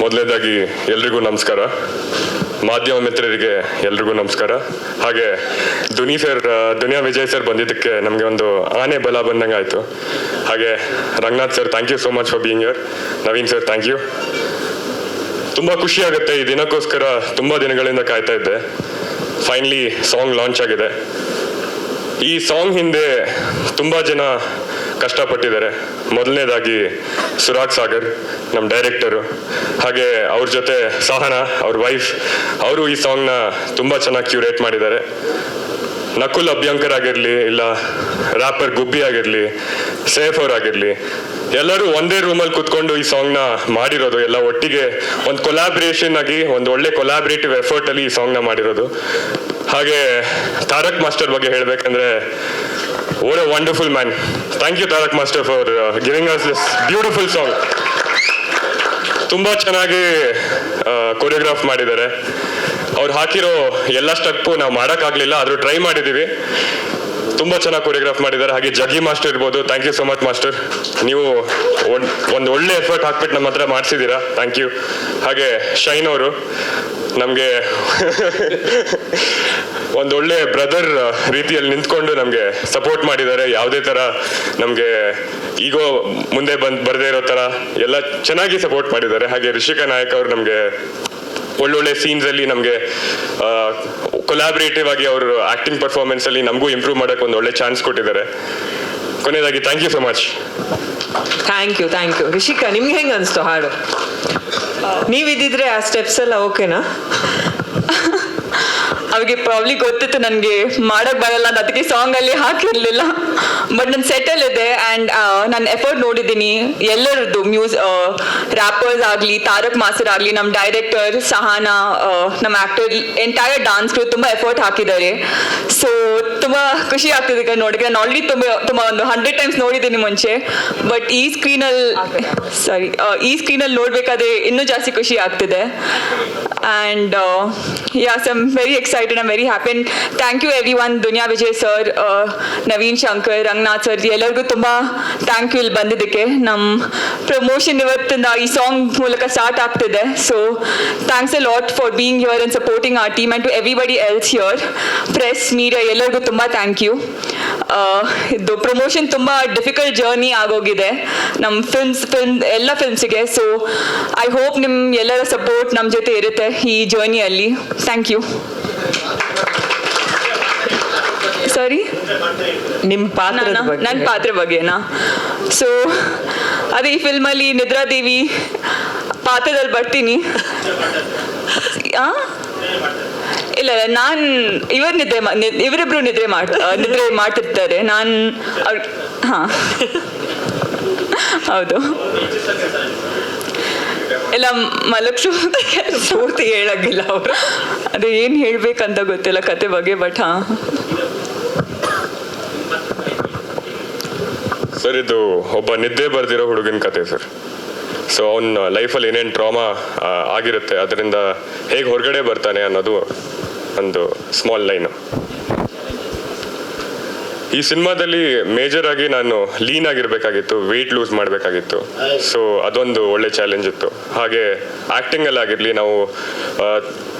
ಮೊದಲನೇದಾಗಿ ಎಲ್ರಿಗೂ ನಮಸ್ಕಾರ. ಮಾಧ್ಯಮ ಮಿತ್ರರಿಗೆ ಎಲ್ರಿಗೂ ನಮಸ್ಕಾರ. ಹಾಗೆ ದುನಿ ಸರ್ ದುನಿಯಾ ವಿಜಯ್ ಸರ್ ಬಂದಿದ್ದಕ್ಕೆ ನಮಗೆ ಒಂದು ಆನೆ ಬಲ ಬಂದಂಗೆ ಆಯಿತು. ಹಾಗೆ Ranganath sir thank you so much for being here Naveen sir thank you ತುಂಬ ಖುಷಿ ಆಗುತ್ತೆ, ಈ ದಿನಕ್ಕೋಸ್ಕರ ತುಂಬ ದಿನಗಳಿಂದ ಕಾಯ್ತಾ ಇದ್ದೆ. ಫೈನಲಿ ಸಾಂಗ್ ಲಾಂಚ್ ಆಗಿದೆ. ಈ ಸಾಂಗ್ ಹಿಂದೆ ತುಂಬ ಜನ ಕಷ್ಟಪಟ್ಟಿದ್ದಾರೆ. ಮೊದಲನೇದಾಗಿ ಸುರಾಗ್ ಸಾಗರ್ ನಮ್ಮ ಡೈರೆಕ್ಟರು, ಹಾಗೆ ಅವ್ರ ಜೊತೆ ಸಹನಾ, ಅವ್ರ ವೈಫ್, ಅವರು ಈ ಸಾಂಗ್ನ ತುಂಬ ಚೆನ್ನಾಗಿ ಕ್ಯೂರೇಟ್ ಮಾಡಿದ್ದಾರೆ. ನಕುಲ್ ಅಭ್ಯಂಕರ್ ಆಗಿರಲಿ, ಇಲ್ಲ ರ್ಯಾಪರ್ ಗುಬ್ಬಿ ಆಗಿರಲಿ ಸೇಫ್ ಅವ್ರ ಆಗಿರಲಿ, ಎಲ್ಲರೂ ಒಂದೇ ರೂಮಲ್ಲಿ ಕುತ್ಕೊಂಡು ಈ ಸಾಂಗ್ನ ಮಾಡಿರೋದು, ಎಲ್ಲ ಒಟ್ಟಿಗೆ ಒಂದು ಕೊಲಾಬ್ರೇಷನ್ ಆಗಿ, ಒಂದು ಒಳ್ಳೆ ಕೊಲಾಬ್ರೇಟಿವ್ ಎಫರ್ಟಲ್ಲಿ ಈ ಸಾಂಗ್ನ ಮಾಡಿರೋದು. ಹಾಗೆ ತಾರಕ್ ಮಾಸ್ಟರ್ ಬಗ್ಗೆ ಹೇಳ್ಬೇಕಂದ್ರೆ or wonderful wonderful man thank you Tarak master for giving us this beautiful song ತುಂಬಾ ಚೆನ್ನಾಗಿ ಕೊರಿಯೋಗ್ರಾಫ್ ಮಾಡಿದ್ದಾರೆ. ಅವ್ರು ಹಾಕಿರೋ ಎಲ್ಲ ಸ್ಟೆಪ್ಪು ನಾವು ಮಾಡೋಕ್ಕಾಗಲಿಲ್ಲ, ಆದರೂ ಟ್ರೈ ಮಾಡಿದ್ದೀವಿ ತುಂಬ ಚೆನ್ನಾಗಿ ಕೊರಿಯೋಗ್ರಾಫ್ ಮಾಡಿದ್ದಾರೆ. ಹಾಗೆ ಜಗ್ಗಿ ಮಾಸ್ಟರ್ ಇರ್ಬೋದು. Thank you so much master. ನೀವು ಒಂದು ಒಳ್ಳೆ ಎಫರ್ಟ್ ಹಾಕ್ಬಿಟ್ಟು ನಮ್ಮ ಹತ್ರ ಮಾಡಿಸಿದ್ದೀರಾ ಥ್ಯಾಂಕ್ ಯು ಹಾಗೆ ಶೈನ್ ಅವರು, ನಮಗೆ ಒಂದು ಒಳ್ಳೆ ಬ್ರದರ್ ರೀತಿಯಲ್ಲಿ ನಿಂತ್ಕೊಂಡು ನಮಗೆ ಸಪೋರ್ಟ್ ಮಾಡಿದ್ದಾರೆ. ಯಾವುದೇ ಥರ ನಮಗೆ ಈಗೋ ಮುಂದೆ ಬಂದು ಬರದೇ ಇರೋ ಥರ ಎಲ್ಲ ಚೆನ್ನಾಗಿ ಸಪೋರ್ಟ್ ಮಾಡಿದ್ದಾರೆ. ಹಾಗೆ ರಿಷಿಕಾ ನಾಯಕ್ ಅವರು ನಮಗೆ ಒಳ್ಳೊಳ್ಳೆ ಸೀನ್ಸ್ ಅಲ್ಲಿ ನಮಗೆ ಕೊಲಾಬರೇಟಿವ್ ಆಗಿ ಅವರು ಆಕ್ಟಿಂಗ್ ಪರ್ಫಾರ್ಮೆನ್ಸ್ ಅಲ್ಲಿ ನಮಗೂ ಇಂಪ್ರೂವ್ ಮಾಡೋಕೆ ಒಂದು ಒಳ್ಳೆ ಚಾನ್ಸ್ ಕೊಟ್ಟಿದ್ದಾರೆ. ಕೊನೆಯದಾಗಿ thank you so much thank you thank you Rishika ನಿಮ್ಗೆ ಹೆಂಗೆ ಅನಿಸ್ತು ಹಾಡು? ನೀವಿದ್ದಿದ್ರೆ ಆ ಸ್ಟೆಪ್ಸ್ ಎಲ್ಲ ಓಕೆನಾ ಅವ್ರಿಗೆ ಪ್ರಾಬ್ಲಿ ಗೊತ್ತಿತ್ತು ನನಗೆ ಮಾಡಕ್ ಬರಲ್ಲ ಅಂತ. ಅದಕ್ಕೆ ಸಾಂಗ್ ಅಲ್ಲಿ ಹಾಕಿರ್ಲಿಲ್ಲ ಬಟ್ ನನ್ನ ಸೆಟಲ್ ಇದೆ ಅಂಡ್ ನಾನು ಎಫರ್ಟ್ ನೋಡಿದ್ದೀನಿ. ಎಲ್ಲರದ್ದು ಮ್ಯೂಸ್ ರ್ಯಾಪರ್ಸ್ ಆಗಲಿ, ತಾರಕ್ ಮಾಸರ್ ಆಗಲಿ ನಮ್ಮ ಡೈರೆಕ್ಟರ್ ಸಹನಾ ನಮ್ಮ ಆಕ್ಟರ್ ಎಂಟೈರ್ ಡಾನ್ಸ್ ತುಂಬಾ ಎಫರ್ಟ್ ಹಾಕಿದ್ದಾರೆ. ಸೊ ತುಂಬ ಖುಷಿ ಆಗ್ತಿದೆ ಈಗ ನೋಡಿ ನಾನು ಆಲ್ರೆಡಿ ತುಂಬ ತುಂಬ ಒಂದು ಹಂಡ್ರೆಡ್ ಟೈಮ್ಸ್ ನೋಡಿದ್ದೀನಿ ಮುಂಚೆ. ಬಟ್ ಈ ಸ್ಕ್ರೀನಲ್ಲಿ ಸಾರಿ ಈ ಸ್ಕ್ರೀನಲ್ಲಿ ನೋಡಬೇಕಾದ್ರೆ ಇನ್ನೂ ಜಾಸ್ತಿ ಖುಷಿ ಆಗ್ತಿದೆ. And yes I'm very excited I'm very happy. And thank you everyone, one Duniya Vijay sir Naveen Shankar Ranganath sir ಎಲ್ಲರಿಗೂ ತುಂಬ ಥ್ಯಾಂಕ್ ಯು ಇಲ್ಲಿ ಬಂದಿದ್ದಕ್ಕೆ. ನಮ್ಮ ಪ್ರಮೋಷನ್ ಇವತ್ತಿಂದ ಈ ಸಾಂಗ್ ಮೂಲಕ ಸ್ಟಾರ್ಟ್ ಆಗ್ತಿದೆ. So thanks a lot for being here and supporting our team and to everybody else here press media ಎಲ್ಲರಿಗೂ ತುಂಬ ಥ್ಯಾಂಕ್ ಯು ಇದು ಪ್ರಮೋಷನ್ ತುಂಬ ಡಿಫಿಕಲ್ಟ್ ಜರ್ನಿ ಆಗೋಗಿದೆ. ನಮ್ಮ ಫಿಲ್ಮ್ಸ್ ಫಿಲ್ಮ್ ಎಲ್ಲ ಫಿಲ್ಮ್ಸಿಗೆ ಸೊ ಐ ಹೋಪ್ ನಿಮ್ಮ ಎಲ್ಲರ ಸಪೋರ್ಟ್ ನಮ್ಮ ಜೊತೆ ಇರುತ್ತೆ ಈ ಜರ್ನಿಯಲ್ಲಿ ಥ್ಯಾಂಕ್ ಯು ಸಾರಿ ನಿಮ್ಮ ಪಾತ್ರ ನನ್ನ ಪಾತ್ರ ಬಗ್ಗೆನಾ? ಸೊ ಅದೇ ಈ ಫಿಲ್ಮಲ್ಲಿ ನಿದ್ರಾದೇವಿ ಪಾತ್ರದಲ್ಲಿ ಬರ್ತೀನಿ. ಆ? ಇಲ್ಲ ನಾನು ಇವರು ನಿದ್ರೆ ಇವರಿಬ್ರು ನಿದ್ರೆ ಮಾಡ್ ನಿದ್ರೆ ಮಾಡ್ತಿರ್ತಾರೆ. ನಾನು ಅವ್ರ, ಹಾಂ. ಹೌದು. ಇಲ್ಲ, ಮಲಕ್ಷು ಪೂರ್ತಿ ಹೇಳಂಗಿಲ್ಲ ಅವರು. ಅದು ಏನು ಹೇಳ್ಬೇಕಂತ ಗೊತ್ತಿಲ್ಲ ಕತೆ ಬಗ್ಗೆ, ಬಟ್ ಹಾ. ಸರ್, ಇದು ಒಬ್ಬ ನಿದ್ದೆ ಬರ್ದಿರೋ ಹುಡುಗನ ಕತೆ, ಸರ್. ಸೊ ಅವನ ಲೈಫಲ್ಲಿ ಏನೇನು ಟ್ರಾಮಾ ಆಗಿರುತ್ತೆ, ಅದರಿಂದ ಹೇಗೆ ಹೊರಗಡೆ ಬರ್ತಾನೆ ಅನ್ನೋದು ಒಂದು ಸ್ಮಾಲ್ ಲೈನು ಈ ಸಿನಿಮಾದಲ್ಲಿ ಮೇಜರ್ ಆಗಿ ನಾನು ಲೀನ್ ಆಗಿರಬೇಕಾಗಿತ್ತು ವೆಯ್ಟ್ ಲೂಸ್ ಮಾಡಬೇಕಾಗಿತ್ತು. ಸೊ ಅದೊಂದು ಒಳ್ಳೆ ಚಾಲೆಂಜ್ ಇತ್ತು. ಹಾಗೆ ಆ್ಯಕ್ಟಿಂಗಲ್ಲಿ ಆಗಿರಲಿ, ನಾವು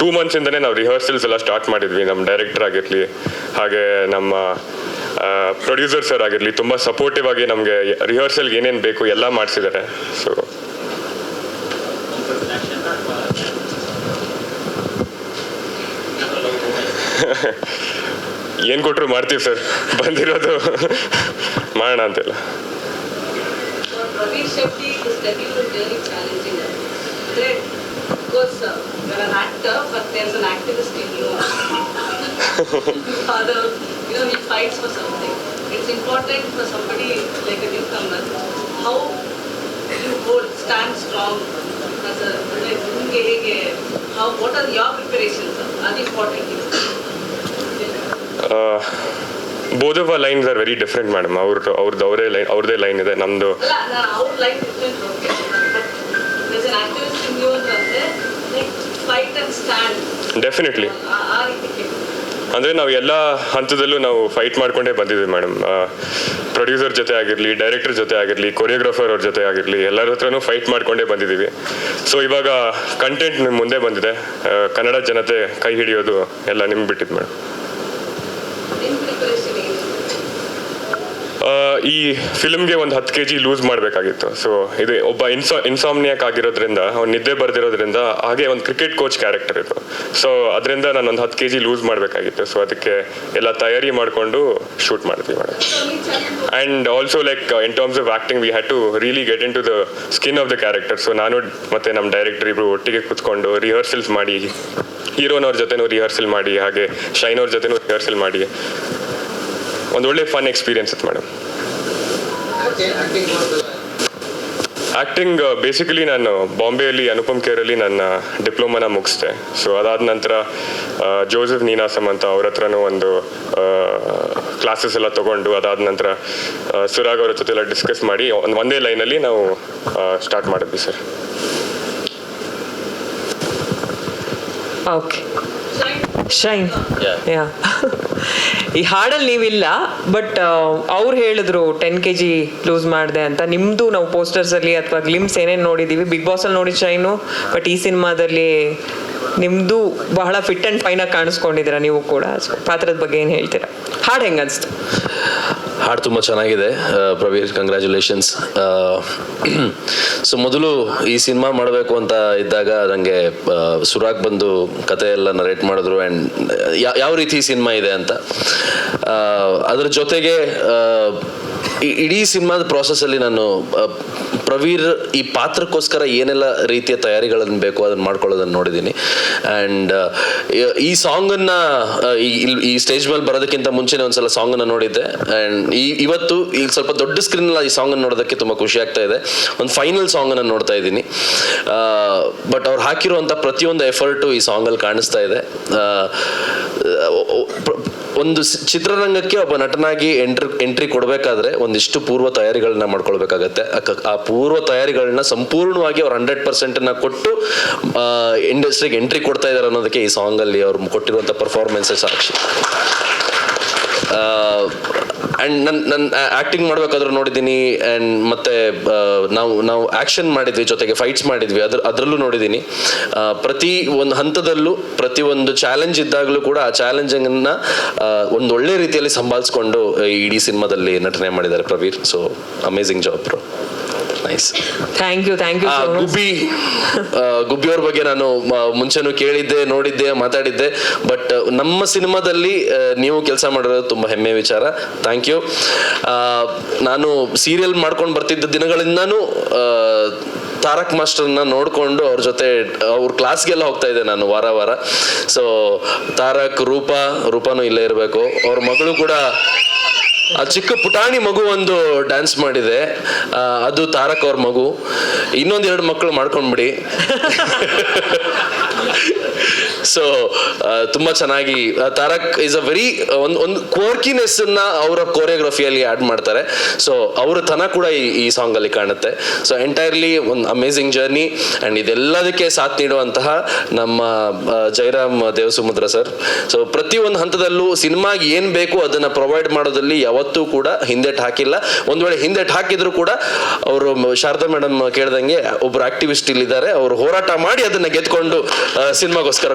ಟೂ ಮಂತ್ಸಿಂದನೇ ನಾವು ರಿಹರ್ಸಲ್ಸ್ ಎಲ್ಲ ಸ್ಟಾರ್ಟ್ ಮಾಡಿದ್ವಿ ನಮ್ಮ ಡೈರೆಕ್ಟರ್ ಆಗಿರಲಿ, ಹಾಗೆ ನಮ್ಮ ಪ್ರೊಡ್ಯೂಸರ್ ಸರ್ ಆಗಿರಲಿ, ತುಂಬ ಸಪೋರ್ಟಿವ್ ಆಗಿ ನಮಗೆ ರಿಹರ್ಸಲ್ಗೆ ಏನೇನು ಬೇಕು ಎಲ್ಲ ಮಾಡಿಸಿದ್ದಾರೆ. ಸೊ ಏನ್ ಕೊಟ್ಟರು ಮಾಡ್ತೀವಿ ಸರ್? ಬಂದಿರೋದು ಮಾಡೋಣ ಅಂತೆಲ್ಲ. ಹೇಗೆ ಹೌ ವಾಟ್ ಆರ್ ಯಾವ್ ಪ್ರಿಪರೇಷನ್ ಸರ್ ಇಂಪಾರ್ಟೆಂಟ್ ಇದು important? Off lines are very different madam ಅವ್ರದ್ದು ಅವ್ರದ್ದು ಅವರೇ ಲೈನ್ ಅವ್ರದ್ದೇ ಲೈನ್ ಇದೆ ನಮ್ಮದು ಡೆಫಿನೆಟ್ಲಿ ಅಂದರೆ ನಾವು ಎಲ್ಲ ಹಂತದಲ್ಲೂ ನಾವು ಫೈಟ್ ಮಾಡ್ಕೊಂಡೇ ಬಂದಿದ್ದೀವಿ ಮೇಡಮ್ ಪ್ರೊಡ್ಯೂಸರ್ ಜೊತೆ ಆಗಿರಲಿ ಡೈರೆಕ್ಟರ್ ಜೊತೆ ಆಗಿರಲಿ ಕೊರಿಯೋಗ್ರಾಫರ್ ಅವ್ರ ಜೊತೆ ಆಗಿರಲಿ ಎಲ್ಲರ ಹತ್ರನೂ ಫೈಟ್ ಮಾಡ್ಕೊಂಡೇ ಬಂದಿದ್ದೀವಿ ಸೊ ಇವಾಗ ಕಂಟೆಂಟ್ ಮುಂದೆ ಬಂದಿದೆ. ಕನ್ನಡ ಜನತೆ ಕೈ ಹಿಡಿಯೋದು ಎಲ್ಲ ನಿಮ್ಗೆ ಬಿಟ್ಟಿದ್ದು ಮೇಡಮ್ In preparation ಏನು? ಆ, ಈ ಫಿಲ್ಮ್ಗೆ ಒಂದು ಹತ್ತು ಕೆ ಜಿ ಲೂಸ್ ಮಾಡಬೇಕಾಗಿತ್ತು. ಸೊ ಇದು ಒಬ್ಬ ಇನ್ಸಾ, ಇನ್ಸಾಮ್ನಿಯಾಕ್ ಆಗಿರೋದ್ರಿಂದ, ಅವ್ನು ನಿದ್ದೆ ಬರ್ದಿರೋದ್ರಿಂದ ಹಾಗೆ ಒಂದು ಕ್ರಿಕೆಟ್ ಕೋಚ್ ಕ್ಯಾರೆಕ್ಟರ್ ಇದು. ಸೊ ಅದರಿಂದ ನಾನು ಒಂದು ಹತ್ತು ಕೆ ಜಿ ಲೂಸ್ ಮಾಡಬೇಕಾಗಿತ್ತು. ಸೊ ಅದಕ್ಕೆ ಎಲ್ಲ ತಯಾರಿ ಮಾಡಿಕೊಂಡು ಶೂಟ್ ಮಾಡ್ತೀವಿ madam and also like in terms of acting we had to really get into the skin of the character so ನಾನು ಮತ್ತು ನಮ್ಮ ಡೈರೆಕ್ಟರ್ ಇಬ್ಬರು ಒಟ್ಟಿಗೆ ಕೂತ್ಕೊಂಡು ರಿಹರ್ಸಲ್ಸ್ ಮಾಡಿ, ಹೀರೋನವ್ರ ಜೊತೆನೂ ರಿಹರ್ಸಲ್ ಮಾಡಿ, ಹಾಗೆ ಶೈನವ್ರ ಜೊತೆನೂ ರಿಹರ್ಸಲ್ ಮಾಡಿ. ಒಂದು ಒಳ್ಳೆ ಫನ್ ಎಕ್ಸ್ಪೀರಿಯನ್ಸ್ ಇತ್ತು ಮೇಡಮ್ ಆ್ಯಕ್ಟಿಂಗ್ ಬೇಸಿಕಲಿ ನಾನು ಬಾಂಬೆಯಲ್ಲಿ ಅನುಪಮ್ ಕೇರಲ್ಲಿ ನನ್ನ ಡಿಪ್ಲೊಮಾನ ಮುಗಿಸ್ದೆ. ಸೊ ಅದಾದ ನಂತರ ಜೋಸೆಫ್ ನೀನಾಸಮ್ ಅಂತ ಅವ್ರ ಹತ್ರನೂ ಒಂದು ಕ್ಲಾಸಸ್ ಎಲ್ಲ ತೊಗೊಂಡು ಅದಾದ ನಂತರ ಸುರಾಗ್ ಅವರ ಜೊತೆ ಎಲ್ಲ ಡಿಸ್ಕಸ್ ಮಾಡಿ ಒಂದು ಒಂದೇ ಲೈನಲ್ಲಿ ನಾವು ಸ್ಟಾರ್ಟ್ ಮಾಡಿದ್ವಿ ಸರ್ ಓಕೆ ಶೈನ್ ಯಾ ಈ ಹಾಡಲ್ಲಿ ನೀವಿಲ್ಲ ಬಟ್ ಅವ್ರು ಹೇಳಿದ್ರು ಟೆನ್ ಕೆ ಜಿ ಲೂಸ್ ಮಾಡಿದೆ ಅಂತ. ನಿಮ್ಮದು ನಾವು ಪೋಸ್ಟರ್ಸಲ್ಲಿ ಅಥವಾ ಗ್ಲಿಮ್ಸ್ ಏನೇನು ನೋಡಿದ್ದೀವಿ ಬಿಗ್ ಬಾಸ್ ಅಲ್ಲಿ ನೋಡಿ ಶೈನು ಬಟ್ ಈ ಸಿನಿಮಾದಲ್ಲಿ ನಿಮ್ಮದು ಬಹಳ ಫಿಟ್ ಆ್ಯಂಡ್ ಆಗಿ ಕಾಣಿಸ್ಕೊಂಡಿದ್ದೀರಾ ನೀವು ಕೂಡ. ಪಾತ್ರದ ಬಗ್ಗೆ ಏನು ಹೇಳ್ತೀರಾ? ಹಾಡು ಹೆಂಗೆ ಅನಿಸ್ತು ಹಾಡು ತುಂಬ ಚೆನ್ನಾಗಿದೆ. ಪ್ರವೀರ್ ಕಂಗ್ರ್ಯಾಚುಲೇಷನ್ಸ್ ಸೊ ಮೊದಲು ಈ ಸಿನಿಮಾ ಮಾಡಬೇಕು ಅಂತ ಇದ್ದಾಗ ನನಗೆ ಸುರಾಗ್ ಬಂದು ಕತೆ ಎಲ್ಲ ನರೇಟ್ ಮಾಡಿದ್ರು ಆ್ಯಂಡ್ ಯಾವ ರೀತಿ ಸಿನಿಮಾ ಇದೆ ಅಂತ. ಅದರ ಜೊತೆಗೆ ಇಡೀ ಸಿನಿಮಾದ ಪ್ರಾಸೆಸ್ಸಲ್ಲಿ ನಾನು ಪ್ರವೀರ್, ಈ ಪಾತ್ರಕ್ಕೋಸ್ಕರ ಏನೆಲ್ಲ ರೀತಿಯ ತಯಾರಿಗಳನ್ನು ಬೇಕು ಅದನ್ನು ಮಾಡ್ಕೊಳ್ಳೋದನ್ನು ನೋಡಿದ್ದೀನಿ ಆ್ಯಂಡ್ ಈ ಸಾಂಗನ್ನು ಈ ಸ್ಟೇಜ್ ಮೇಲೆ ಬರೋದಕ್ಕಿಂತ ಮುಂಚೆನೇ ಒಂದ್ಸಲ ಸಾಂಗನ್ನು ನೋಡಿದ್ದೆ. ಆ್ಯಂಡ್ ಈ, ಇವತ್ತು ಈ ಸ್ವಲ್ಪ ದೊಡ್ಡ ಸ್ಕ್ರೀನಲ್ಲಿ ಈ ಸಾಂಗನ್ನು ನೋಡೋದಕ್ಕೆ ತುಂಬ ಖುಷಿ ಆಗ್ತಾ ಇದೆ. ಒಂದು ಫೈನಲ್ ಸಾಂಗನ್ನು ನೋಡ್ತಾ ಇದ್ದೀನಿ. ಬಟ್ ಅವ್ರು ಹಾಕಿರುವಂಥ ಪ್ರತಿಯೊಂದು ಎಫರ್ಟು ಈ ಸಾಂಗಲ್ಲಿ ಕಾಣಿಸ್ತಾ ಇದೆ. ಒಂದು ಚಿತ್ರರಂಗಕ್ಕೆ ಒಬ್ಬ ನಟನಾಗಿ ಎಂಟ್ರಿ ಎಂಟ್ರಿ ಕೊಡಬೇಕಾದ್ರೆ ಒಂದಿಷ್ಟು ಪೂರ್ವ ತಯಾರಿಗಳನ್ನ ಮಾಡ್ಕೊಳ್ಬೇಕಾಗತ್ತೆ. ಆ ಪೂರ್ವ ತಯಾರಿಗಳನ್ನ ಸಂಪೂರ್ಣವಾಗಿ ಅವ್ರು ಹಂಡ್ರೆಡ್ ಪರ್ಸೆಂಟನ್ನು ಕೊಟ್ಟು ಇಂಡಸ್ಟ್ರಿಗೆ ಎಂಟ್ರಿ ಕೊಡ್ತಾ ಇದ್ದಾರೆ ಅನ್ನೋದಕ್ಕೆ ಈ ಸಾಂಗಲ್ಲಿ ಅವ್ರು ಕೊಟ್ಟಿರುವಂಥ ಪರ್ಫಾರ್ಮೆನ್ಸೇ ಸಾಕ್ಷಿ. ಆ್ಯಂಡ್ ನನ್ ನನ್ನ ಆಕ್ಟಿಂಗ್ ಮಾಡ್ಬೇಕಾದ್ರೂ ನೋಡಿದ್ದೀನಿ ಆ್ಯಂಡ್ ಮತ್ತೆ ನಾವು ನಾವು ಆ್ಯಕ್ಷನ್ ಮಾಡಿದ್ವಿ, ಜೊತೆಗೆ ಫೈಟ್ಸ್ ಮಾಡಿದ್ವಿ, ಅದ್ರ, ಅದರಲ್ಲೂ ನೋಡಿದ್ದೀನಿ. ಪ್ರತಿ ಒಂದು ಹಂತದಲ್ಲೂ, ಪ್ರತಿ ಒಂದು ಚಾಲೆಂಜ್ ಇದ್ದಾಗಲೂ ಕೂಡ ಆ ಚಾಲೆಂಜಿಂಗನ್ನು ಒಂದು ಒಳ್ಳೆ ರೀತಿಯಲ್ಲಿ ಸಂಭಾಳಿಸ್ಕೊಂಡು ಇಡೀ ಸಿನಿಮಾದಲ್ಲಿ ನಟನೆ ಮಾಡಿದ್ದಾರೆ Praveer. So amazing job nice thank you thank you Gubbi Gubbi ಗುಬ್ಬಿಯವ್ರ ಬಗ್ಗೆ ನಾನು ಮ, ಮುಂಚೆನೂ ಕೇಳಿದ್ದೆ ನೋಡಿದ್ದೆ ಮಾತಾಡಿದ್ದೆ. ಬಟ್ ನಮ್ಮ ಸಿನಿಮಾದಲ್ಲಿ ಆ, ನೀವು ಕೆಲಸ ಮಾಡಿರೋದು ತುಂಬಾ ಹೆಮ್ಮೆ ವಿಚಾರ. ಥ್ಯಾಂಕ್ ಯು ನಾನು ಸೀರಿಯಲ್ ಮಾಡ್ಕೊಂಡು ಬರ್ತಿದ್ದ ದಿನಗಳಿಂದನೂ ಆ, ತಾರಕ್ ಮಾಸ್ಟರ್ನ ನೋಡಿಕೊಂಡು ಅವ್ರ ಜೊತೆ ಅವ್ರ ಕ್ಲಾಸ್ಗೆಲ್ಲ ಹೋಗ್ತಾ ಇದ್ದೆ ನಾನು ವಾರ ವಾರ. ಸೊ ತಾರಕ್ ರೂಪ ರೂಪನೂ ಇಲ್ಲೇ ಇರಬೇಕು. ಅವ್ರ ಮಗಳು ಕೂಡ ಚಿಕ್ಕ ಪುಟಾಣಿ ಮಗು ಒಂದು ಡ್ಯಾನ್ಸ್ ಮಾಡಿದೆ. ಅದು ತಾರಕ್ ಅವ್ರ ಮಗು. ಇನ್ನೊಂದು ಎರಡು ಮಕ್ಕಳು ಮಾಡ್ಕೊಂಡ್ಬಿಡಿ. ಸೊ ತುಂಬಾ ಚೆನ್ನಾಗಿ ತಾರಕ್ ಇಸ್ ಅ ವೆರಿ ಒಂದು ಒಂದು ಕ್ವರ್ಕಿನೆಸ್ ಅನ್ನ ಅವರ ಕೋರಿಯೋಗ್ರಫಿಯಲ್ಲಿ ಆಡ್ ಮಾಡ್ತಾರೆ. ಸೊ ಅವರ ತನ ಕೂಡ ಈ ಈ ಸಾಂಗ್ ಅಲ್ಲಿ ಕಾಣುತ್ತೆ. ಸೊ ಎಂಟೈರ್ಲಿ ಒಂದು ಅಮೇಸಿಂಗ್ ಜರ್ನಿ ಅಂಡ್ ಇದೆಲ್ಲದಕ್ಕೆ ಸಾಥ್ ನೀಡುವಂತಹ ನಮ್ಮ ಜೈರಾಮ್ ದೇವಸುಮುದ್ರ ಸರ್ ಸೊ ಪ್ರತಿ ಒಂದು ಹಂತದಲ್ಲೂ ಸಿನಿಮಾಗೆ ಏನ್ ಬೇಕು ಅದನ್ನ ಪ್ರೊವೈಡ್ ಮಾಡೋದಲ್ಲಿ ಯಾವತ್ತೂ ಕೂಡ ಹಿಂದೆಟ್ ಹಾಕಿಲ್ಲ. ಒಂದ್ ವೇಳೆ ಹಿಂದೆಟ್ ಹಾಕಿದ್ರು ಕೂಡ ಅವರು ಶಾರದಾ ಮೇಡಮ್ ಕೇಳ್ದಂಗೆ ಒಬ್ರು ಆಕ್ಟಿವಿಸ್ಟ್ ಇಲ್ಲಿದ್ದಾರೆ. ಅವರು ಹೋರಾಟ ಮಾಡಿ ಅದನ್ನ ಗೆದ್ಕೊಂಡು ಸಿನಿಮಾಗೋಸ್ಕರ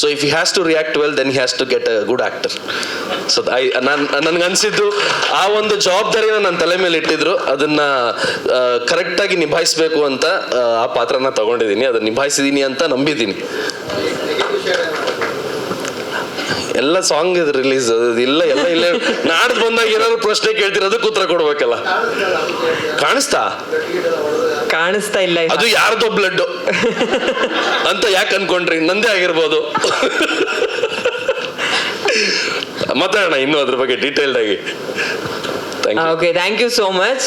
so if you has to react well then he has to get a good actor so I ನಾನು ನನ್ಗನ್ಸಿದ್ದು ಆ ಒಂದು ಜವಾಬ್ದಾರಿನ ನನ್ನ ತಲೆ ಮೇಲೆ ಇಟ್ಟಿದ್ರು. ಅದನ್ನ ಕರೆಕ್ಟಾಗಿ ನಿಭಾಯಿಸಬೇಕು ಅಂತ, ಆ ಪಾತ್ರನ ತಗೊಂಡಿದ್ದೀನಿ. ಅದನ್ನ ನಿಭಾಯಿಸಿದ್ದೀನಿ ಅಂತ ನಂಬಿದ್ದೀನಿ. ಎಲ್ಲ ಸಾಂಗ್ ಇದು ರಿಲೀಸ್ ಇಲ್ಲ ಎಲ್ಲ ಇಲ್ಲ ನಾಡ್ದು ಬಂದಾಗ ಏನಾದ್ರು ಪ್ರಶ್ನೆ ಕೇಳ್ತಿರೋದಕ್ಕೆ ಉತ್ತರ ಕೊಡ್ಬೇಕಲ್ಲ. ಕಾಣಿಸ್ತಾ? ಕಾಣಿಸ್ತಾ ಇಲ್ಲ ಅದು ಯಾರ್ದೋ ಬ್ಲಡ್ ಅಂತ ಯಾಕೆ ಅನ್ಕೊಂಡ್ರಿ? ನಂದೇ ಆಗಿರ್ಬೋದು. ಮಾತಾಡೋಣ ಇನ್ನು ಅದ್ರ ಬಗ್ಗೆ ಡೀಟೇಲ್ಡ್ ಆಗಿ. Okay thank you so much